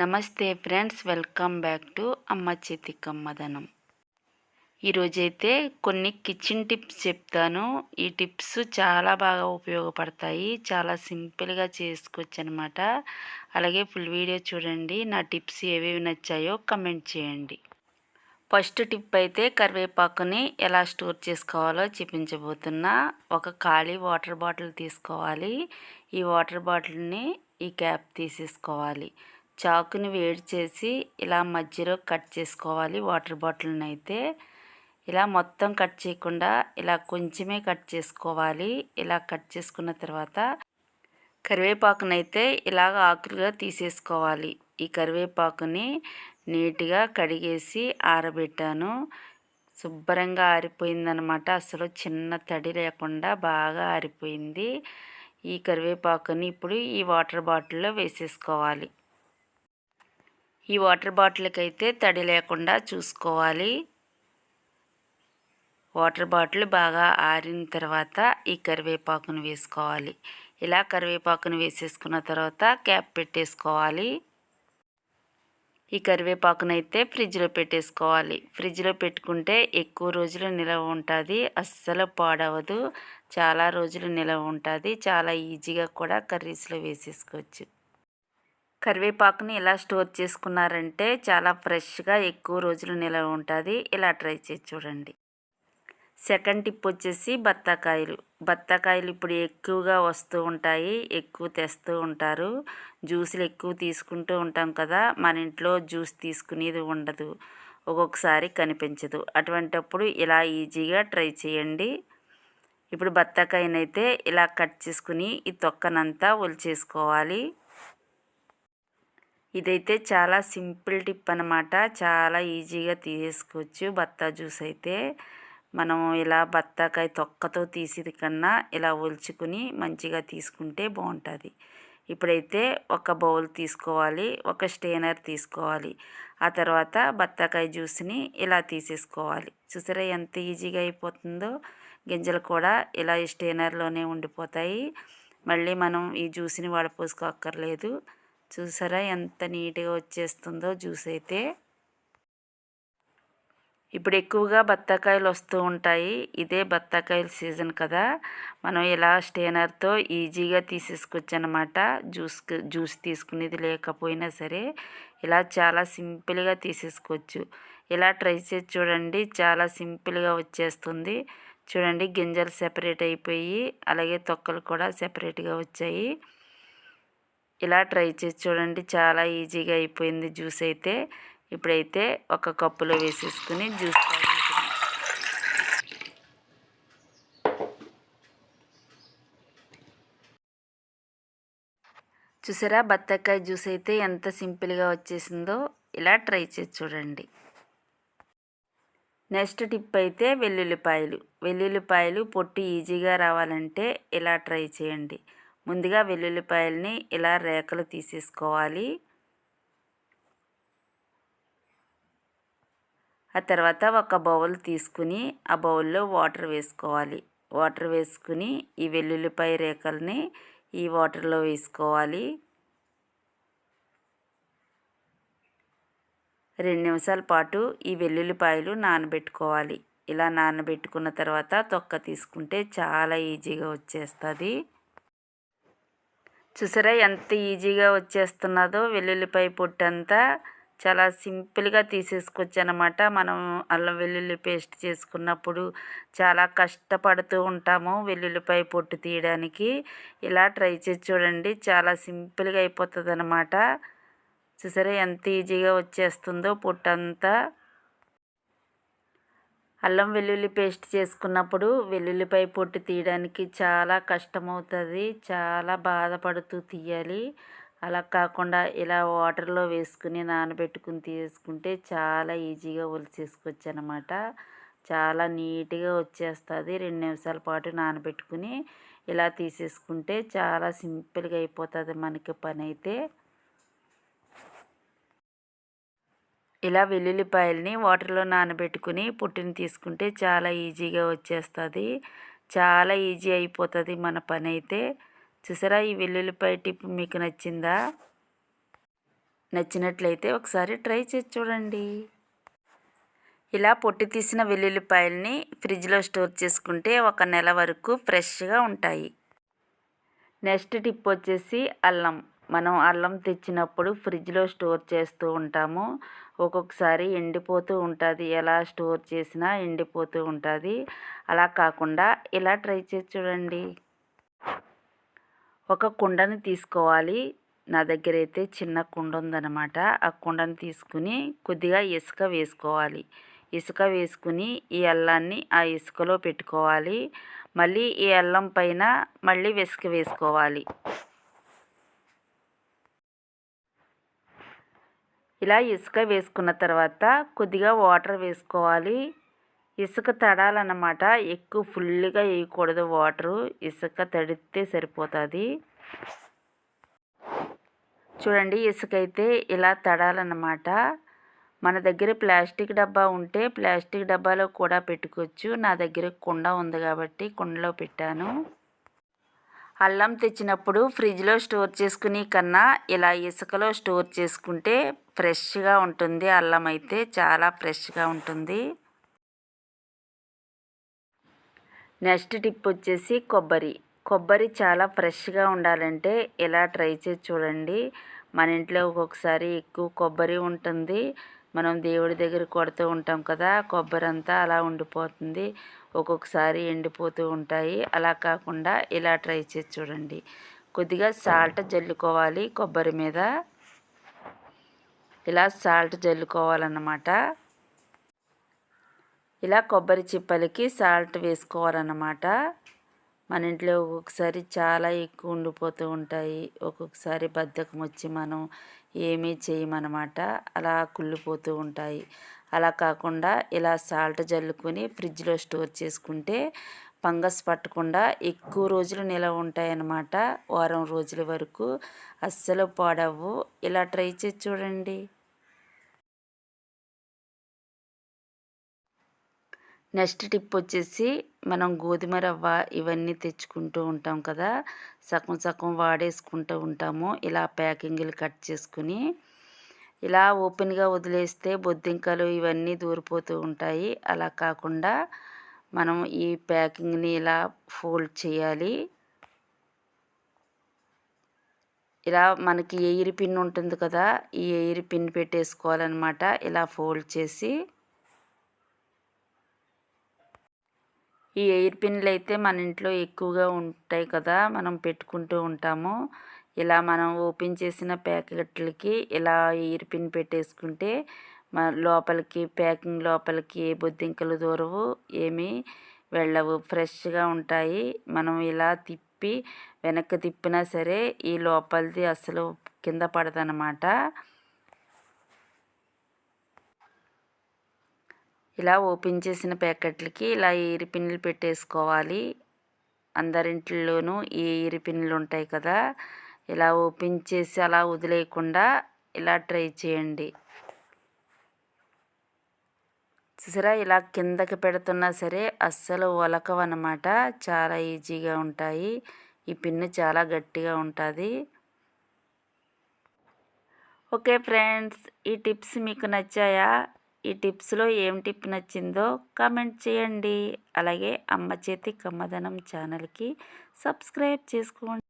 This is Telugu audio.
నమస్తే ఫ్రెండ్స్ వెల్కమ్ బ్యాక్ టు అమ్మ చేతి కమ్మదనం. ఈరోజైతే కొన్ని కిచెన్ టిప్స్ చెప్తాను. ఈ టిప్స్ చాలా బాగా ఉపయోగపడతాయి. చాలా సింపుల్గా చేసుకోవచ్చు అనమాట అలాగే ఫుల్ వీడియో చూడండి. నా టిప్స్ ఏవేవి నచ్చాయో కమెంట్ చేయండి. ఫస్ట్ టిప్ అయితే కరివేపాకుని ఎలా స్టోర్ చేసుకోవాలో చూపించబోతున్నా. ఒక ఖాళీ వాటర్ బాటిల్ తీసుకోవాలి. ఈ వాటర్ బాటిల్ని ఈ క్యాప్ తీసేసుకోవాలి. చాకుని వేడి చేసి ఇలా మధ్యలో కట్ చేసుకోవాలి వాటర్ బాటిల్ని అయితే ఇలా మొత్తం కట్ చేయకుండా ఇలా కొంచెమే కట్ చేసుకోవాలి. ఇలా కట్ చేసుకున్న తర్వాత కరివేపాకునైతే ఇలాగ ఆకులుగా తీసేసుకోవాలి. ఈ కరివేపాకుని నీట్గా కడిగేసి ఆరబెట్టాను. శుభ్రంగా ఆరిపోయిందనమాట. అసలు చిన్న తడి లేకుండా బాగా ఆరిపోయింది. ఈ కరివేపాకుని ఇప్పుడు ఈ వాటర్ బాటిల్లో వేసేసుకోవాలి. ఈ వాటర్ బాటిల్కి అయితే తడి లేకుండా చూసుకోవాలి. వాటర్ బాటిల్ బాగా ఆరిన తర్వాత ఈ కరివేపాకును వేసుకోవాలి. ఇలా కరివేపాకును వేసేసుకున్న తర్వాత క్యాప్ పెట్టేసుకోవాలి. ఈ కరివేపాకును అయితే ఫ్రిడ్జ్లో పెట్టేసుకోవాలి. ఫ్రిడ్జ్లో పెట్టుకుంటే ఎక్కువ రోజులు నిలవ ఉంటుంది. అస్సలు పాడవదు. చాలా రోజులు నిలవ ఉంటుంది. చాలా ఈజీగా కూడా కర్రీస్లో వేసేసుకోవచ్చు. కరివేపాకుని ఇలా స్టోర్ చేసుకున్నారంటే చాలా ఫ్రెష్గా ఎక్కువ రోజులు నిలవ ఉంటుంది. ఇలా ట్రై చేసి చూడండి. సెకండ్ టిప్ వచ్చేసి బత్తాకాయలు. బత్తాకాయలు ఇప్పుడు ఎక్కువగా వస్తూ ఉంటాయి ఎక్కువ తెస్తూ ఉంటారు. జ్యూసులు ఎక్కువ తీసుకుంటూ ఉంటాం కదా మన ఇంట్లో జ్యూస్ తీసుకునేది ఉండదు ఒక్కొక్కసారి కనిపించదు. అటువంటప్పుడు ఇలా ఈజీగా ట్రై చేయండి. ఇప్పుడు బత్తాకాయనైతే ఇలా కట్ చేసుకుని ఈ తొక్కనంతా ఒలిచేసుకోవాలి. ఇదైతే చాలా సింపుల్ టిప్ అనమాట చాలా ఈజీగా తీసేసుకోవచ్చు. బత్తా జ్యూస్ అయితే మనం ఇలా బత్తాకాయ తొక్కతో తీసేది కన్నా ఇలా ఒలుచుకుని మంచిగా తీసుకుంటే బాగుంటుంది. ఇప్పుడైతే ఒక బౌల్ తీసుకోవాలి ఒక స్టేనర్ తీసుకోవాలి. ఆ తర్వాత బత్తాకాయ జ్యూస్ని ఇలా తీసేసుకోవాలి. చూసారా ఎంత ఈజీగా అయిపోతుందో? గింజలు కూడా ఇలా ఈ స్టేనర్లోనే ఉండిపోతాయి. మళ్ళీ మనం ఈ జ్యూస్ని వడపోసుకోక్కర్లేదు. చూసారా ఎంత నీట్గా వచ్చేస్తుందో జ్యూస్ అయితే. ఇప్పుడు ఎక్కువగా బత్తాకాయలు వస్తూ ఉంటాయి. ఇదే బత్తాకాయల సీజన్ కదా. మనం ఇలా స్టేనర్తో ఈజీగా తీసేసుకోవచ్చు అనమాట జ్యూస్ జ్యూస్ తీసుకునేది లేకపోయినా సరే ఇలా చాలా సింపుల్గా తీసేసుకోవచ్చు. ఇలా ట్రై చేసి చూడండి. చాలా సింపుల్గా వచ్చేస్తుంది. చూడండి గింజలు సెపరేట్ అయిపోయి అలాగే తొక్కలు కూడా సెపరేట్గా వచ్చాయి. ఇలా ట్రై చేసి చూడండి. చాలా ఈజీగా అయిపోయింది జ్యూస్ అయితే. ఇప్పుడైతే ఒక కప్పులో వేసేసుకుని జ్యూస్ చూసారా? బత్తాకాయ జ్యూస్ అయితే ఎంత సింపుల్గా వచ్చేసిందో ఇలా ట్రై చేసి చూడండి. నెక్స్ట్ టిప్ అయితే వెల్లుల్లిపాయలు. వెల్లుల్లిపాయలు పొట్టు ఈజీగా రావాలంటే ఇలా ట్రై చేయండి. ముందుగా వెల్లుల్లిపాయలని ఇలా రేఖలు తీసేసుకోవాలి. ఆ తర్వాత ఒక బౌల్ తీసుకుని ఆ బౌల్లో వాటర్ వేసుకోవాలి. వాటర్ వేసుకుని ఈ వెల్లుల్లిపాయ రేఖల్ని ఈ వాటర్లో వేసుకోవాలి. రెండు నిమిషాల పాటు ఈ వెల్లుల్లిపాయలు నానబెట్టుకోవాలి. ఇలా నానబెట్టుకున్న తర్వాత తొక్క తీసుకుంటే చాలా ఈజీగా వచ్చేస్తుంది. చూసారా ఎంత ఈజీగా వచ్చేస్తున్నదో వెల్లుల్లిపాయ పొట్టు అంతా చాలా సింపుల్గా తీసేసుకోవచ్చు అనమాట మనం అల్లం వెల్లుల్లి పేస్ట్ చేసుకున్నప్పుడు చాలా కష్టపడుతూ ఉంటాము వెల్లుల్లిపాయ పొట్టు తీయడానికి. ఇలా ట్రై చేసి చూడండి చాలా సింపుల్గా అయిపోతుంది అనమాట చూసారా ఎంత ఈజీగా వచ్చేస్తుందో పొట్టంతా. అల్లం వెల్లుల్లి పేస్ట్ చేసుకున్నప్పుడు వెల్లుల్లిపై పొట్టు తీయడానికి చాలా కష్టమవుతుంది. చాలా బాధపడుతూ తీయాలి. అలా కాకుండా ఇలా వాటర్లో వేసుకుని నానబెట్టుకుని తీసుకుంటే చాలా ఈజీగా ఒలిసేసుకోవచ్చు అనమాట చాలా నీట్గా వచ్చేస్తుంది. రెండు నిమిషాల పాటు నానబెట్టుకుని ఇలా తీసేసుకుంటే చాలా సింపుల్గా అయిపోతుంది మనకి పని అయితే ఇలా వెల్లుల్లిపాయలని వాటర్లో నానబెట్టుకుని పుట్టిని తీసుకుంటే చాలా ఈజీగా వచ్చేస్తుంది. చాలా ఈజీ అయిపోతుంది మన పని అయితే చూసారా ఈ వెల్లుల్లిపాయ టిప్ మీకు నచ్చిందా? నచ్చినట్లయితే ఒకసారి ట్రై చేసి చూడండి. ఇలా పొట్టి తీసిన వెల్లుల్లిపాయల్ని ఫ్రిడ్జ్లో స్టోర్ చేసుకుంటే ఒక నెల వరకు ఫ్రెష్గా ఉంటాయి. నెక్స్ట్ టిప్ వచ్చేసి అల్లం. మనం అల్లం తెచ్చినప్పుడు ఫ్రిడ్జ్లో స్టోర్ చేస్తూ ఉంటాము. ఒక్కొక్కసారి ఎండిపోతూ ఉంటుంది. ఎలా స్టోర్ చేసినా ఎండిపోతూ ఉంటుంది. అలా కాకుండా ఇలా ట్రై చేసి చూడండి. ఒక కుండని తీసుకోవాలి. నా దగ్గర అయితే చిన్న కుండ ఉందన్నమాట. ఆ కుండని తీసుకుని కొద్దిగా ఇసుక వేసుకోవాలి. ఇసుక వేసుకుని ఈ అల్లాన్ని ఆ ఇసుకలో పెట్టుకోవాలి. మళ్ళీ ఈ అల్లం పైన మళ్ళీ ఇసుక వేసుకోవాలి. ఇలా ఇసుక వేసుకున్న తర్వాత కొద్దిగా వాటర్ వేసుకోవాలి. ఇసుక తడాలన్నమాట. ఎక్కువ ఫుల్గా వేయకూడదు వాటరు. ఇసుక తడితే సరిపోతుంది. చూడండి ఇసుక అయితే ఇలా తడాలన్నమాట. మన దగ్గర ప్లాస్టిక్ డబ్బా ఉంటే ప్లాస్టిక్ డబ్బాలో కూడా పెట్టుకోవచ్చు. నా దగ్గర కుండ ఉంది కాబట్టి కుండలో పెట్టాను. అల్లం తెచ్చినప్పుడు ఫ్రిడ్జ్లో స్టోర్ చేసుకుని కన్నా ఇలా ఇసుకలో స్టోర్ చేసుకుంటే ఫ్రెష్గా ఉంటుంది అల్లం అయితే చాలా ఫ్రెష్గా ఉంటుంది. నెక్స్ట్ టిప్ వచ్చేసి కొబ్బరి. కొబ్బరి చాలా ఫ్రెష్గా ఉండాలంటే ఇలా ట్రై చేసి చూడండి. మన ఇంట్లో ఒక్కొక్కసారి ఎక్కువ కొబ్బరి ఉంటుంది. మనం దేవుడి దగ్గర కొడుతూ ఉంటాం కదా కొబ్బరి అంతా అలా ఉండిపోతుంది. ఒక్కొక్కసారి ఎండిపోతూ ఉంటాయి. అలా కాకుండా ఇలా ట్రై చేసి చూడండి. కొద్దిగా సాల్ట్ జల్లుకోవాలి కొబ్బరి మీద. ఇలా సాల్ట్ జల్లుకోవాలన్నమాట. ఇలా కొబ్బరి చిప్పలకి సాల్ట్ వేసుకోవాలన్నమాట. మన ఇంట్లో ఒక్కొక్కసారి చాలా ఎక్కువ ఉండిపోతూ ఉంటాయి. ఒక్కొక్కసారి బద్ధకం వచ్చి మనం ఏమీ చేయమన్నమాట. అలా కుళ్ళిపోతూ ఉంటాయి. అలా కాకుండా ఇలా సాల్ట్ జల్లుకొని ఫ్రిడ్జ్లో స్టోర్ చేసుకుంటే ఫంగస్ పట్టకుండా ఎక్కువ రోజులు నిలవ ఉంటాయన్నమాట. వారం రోజుల వరకు అస్సలు పాడవు ఇలా ట్రై చేసి చూడండి. నెక్స్ట్ టిప్ వచ్చేసి మనం గోధుమ రవ్వ ఇవన్నీ తెచ్చుకుంటూ ఉంటాం కదా సగం సగం వాడేసుకుంటూ ఉంటాము. ఇలా ప్యాకింగ్లు కట్ చేసుకుని ఇలా ఓపెన్గా వదిలేస్తే బొద్దింకలు ఇవన్నీ దూరిపోతూ ఉంటాయి. అలా కాకుండా మనం ఈ ప్యాకింగ్ని ఇలా ఫోల్డ్ చేయాలి. ఇలా మనకి ఎయిర్ పిన్ ఉంటుంది కదా ఈ ఎయిర్ పిన్ పెట్టేసుకోవాలన్నమాట. ఇలా ఫోల్డ్ చేసి ఈ ఎయిర్ పిన్లు అయితే మన ఇంట్లో ఎక్కువగా ఉంటాయి కదా మనం పెట్టుకుంటూ ఉంటాము. ఇలా మనం ఓపెన్ చేసిన ప్యాకెట్లకి ఇలా ఎయిర్ పిన్ పెట్టేసుకుంటే మన లోపలికి ప్యాకింగ్ లోపలికి ఏ బొద్దింకలు దూరవు ఏమీ వెళ్ళవు. ఫ్రెష్గా ఉంటాయి. మనం ఇలా తిప్పి వెనక్కి తిప్పినా సరే ఈ లోపలిది అసలు కింద పడదనమాట. ఇలా ఓపెన్ చేసిన ప్యాకెట్లకి ఇలా ఎయిర్ పిన్నులు పెట్టేసుకోవాలి. అందరింట్లోనూ ఈ ఎయిర్ పిన్నులు ఉంటాయి కదా ఇలా ఓపెన్ చేసి అలా వదిలేయకుండా ఇలా ట్రై చేయండి. చూసారా ఇలా కిందకి పెడుతున్నా సరే అస్సలు ఒలకవన్నమాట. చాలా ఈజీగా ఉంటాయి. ఈ పిన్ను చాలా గట్టిగా ఉంటుంది. ఓకే ఫ్రెండ్స్ ఈ టిప్స్ మీకు నచ్చాయా? ఈ టిప్స్లో ఏం టిప్ నచ్చిందో కామెంట్ చేయండి. అలాగే అమ్మ చేతి కమ్మదనం ఛానల్కి సబ్స్క్రైబ్ చేసుకోండి.